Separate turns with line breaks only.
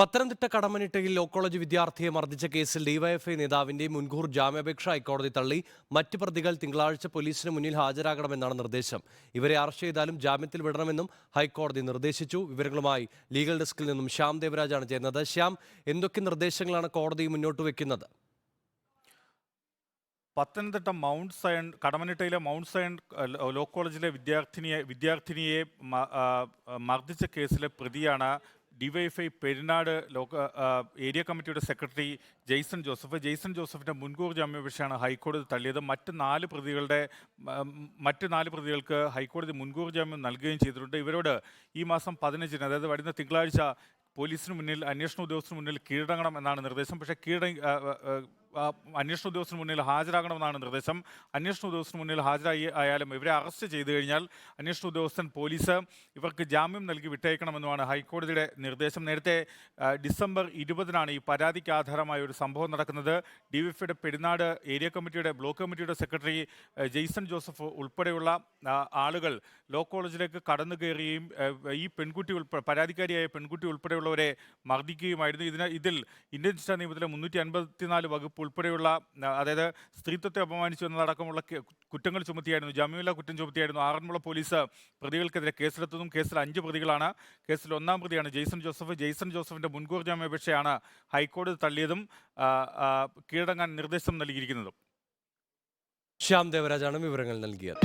Pathanamthitta കടമനിട്ടയിൽ law college വിദ്യാർത്ഥിയെ മർദ്ദിച്ച കേസിൽ ഡിവൈഎഫ്ഐ നേതാവിന്റെ മുൻകൂർ ജാമ്യാപേക്ഷ ഹൈക്കോടതി തള്ളി. മറ്റ് പ്രതികൾ തിങ്കളാഴ്ച പോലീസിന് മുന്നിൽ ഹാജരാകണമെന്നാണ് നിർദ്ദേശം. ഇവരെ അറസ്റ്റ് ചെയ്താലും ജാമ്യത്തിൽ വിടണമെന്നും ഹൈക്കോടതി നിർദ്ദേശിച്ചു. വിവരങ്ങളുമായി ലീഗൽ ഡെസ്കിൽ നിന്നും ശ്യാം ദേവരാജാണ് ചേരുന്നത്. ശ്യാം എന്തൊക്കെ നിർദ്ദേശങ്ങളാണ് കോടതി മുന്നോട്ട് വെക്കുന്നത്?
പത്തനംതിട്ട മൗണ്ട് സയൺ കടമനിട്ടയിലെ മൗണ്ട് സയൺ ലോ കോളേജിലെ വിദ്യാർത്ഥിനിയെ വിദ്യാർത്ഥിനിയെ മർദ്ദിച്ച കേസിലെ പ്രതിയാണ് ഡിവൈഎഫ്ഐ പെരുന്നാട് ലോക ഏരിയ കമ്മിറ്റിയുടെ സെക്രട്ടറി ജെയ്സൺ ജോസഫ്. ജെയ്സൺ ജോസഫിന്റെ മുൻകൂർ ജാമ്യാപേക്ഷയാണ് ഹൈക്കോടതി തള്ളിയത്. മറ്റ് നാല് പ്രതികളുടെ മറ്റ് നാല് പ്രതികൾക്ക് ഹൈക്കോടതി മുൻകൂർ ജാമ്യം നൽകുകയും ചെയ്തിട്ടുണ്ട്. ഇവരോട് ഈ മാസം പതിനഞ്ചിന് അതായത് വരുന്ന തിങ്കളാഴ്ച പോലീസിന് മുന്നിൽ അന്വേഷണ ഉദ്യോഗസ്ഥന് മുന്നിൽ കീഴടങ്ങണം എന്നാണ് നിർദ്ദേശം. പക്ഷേ കീഴട അന്വേഷണ ഉദ്യോഗസ്ഥന് മുന്നിൽ ഹാജരാകണമെന്നാണ് നിർദ്ദേശം. അന്വേഷണ ഉദ്യോഗസ്ഥന് മുന്നിൽ ഹാജരായി ആയാലും ഇവരെ അറസ്റ്റ് ചെയ്തു കഴിഞ്ഞാൽ അന്വേഷണ ഉദ്യോഗസ്ഥൻ പോലീസ് ഇവർക്ക് ജാമ്യം നൽകി വിട്ടയക്കണമെന്നുമാണ് ഹൈക്കോടതിയുടെ നിർദ്ദേശം. നേരത്തെ ഡിസംബർ ഇരുപതിനാണ് ഈ പരാതിക്ക് ആധാരമായ ഒരു സംഭവം നടക്കുന്നത്. ഡി വി പെരുന്നാട് ഏരിയ കമ്മിറ്റിയുടെ ബ്ലോക്ക് കമ്മിറ്റിയുടെ സെക്രട്ടറി ജെയ്സൺ ജോസഫ് ഉൾപ്പെടെയുള്ള ആളുകൾ ലോ കോളേജിലേക്ക് കടന്നു കയറുകയും ഈ പെൺകുട്ടി ഉൾപ്പെടെ പരാതിക്കാരിയായ പെൺകുട്ടി ഉൾപ്പെടെയുള്ളവരെ മർദ്ദിക്കുകയുമായിരുന്നു. ഇതിന് ഇതിൽ ഇന്ത്യൻ ശിക്ഷാ നിയമത്തിലെ മുന്നൂറ്റി അൻപത്തിനാല് വകുപ്പ് ഉൾപ്പെടെയുള്ള അതായത് സ്ത്രീത്വത്തെ അപമാനിച്ചു എന്നതടക്കമുള്ള കുറ്റങ്ങൾ ചുമത്തിയായിരുന്നു. ജാമ്യമില്ലാ കുറ്റം ചുമത്തിയായിരുന്നു. ആറന്മുള പോലീസ് പ്രതികൾക്കെതിരെ കേസെടുത്തതും കേസിൽ അഞ്ച് പ്രതികളാണ്. കേസിൽ ഒന്നാം പ്രതിയാണ് ജെയ്സൺ ജോസഫ്. ജെയ്സൺ ജോസഫിന്റെ മുൻകൂർ ജാമ്യാപേക്ഷയാണ് ഹൈക്കോടതി തള്ളിയതും കീഴടങ്ങാൻ നിർദ്ദേശം നൽകിയിരിക്കുന്നതും.
ശ്യാം ദേവരാജാണ് വിവരങ്ങൾ നൽകിയത്.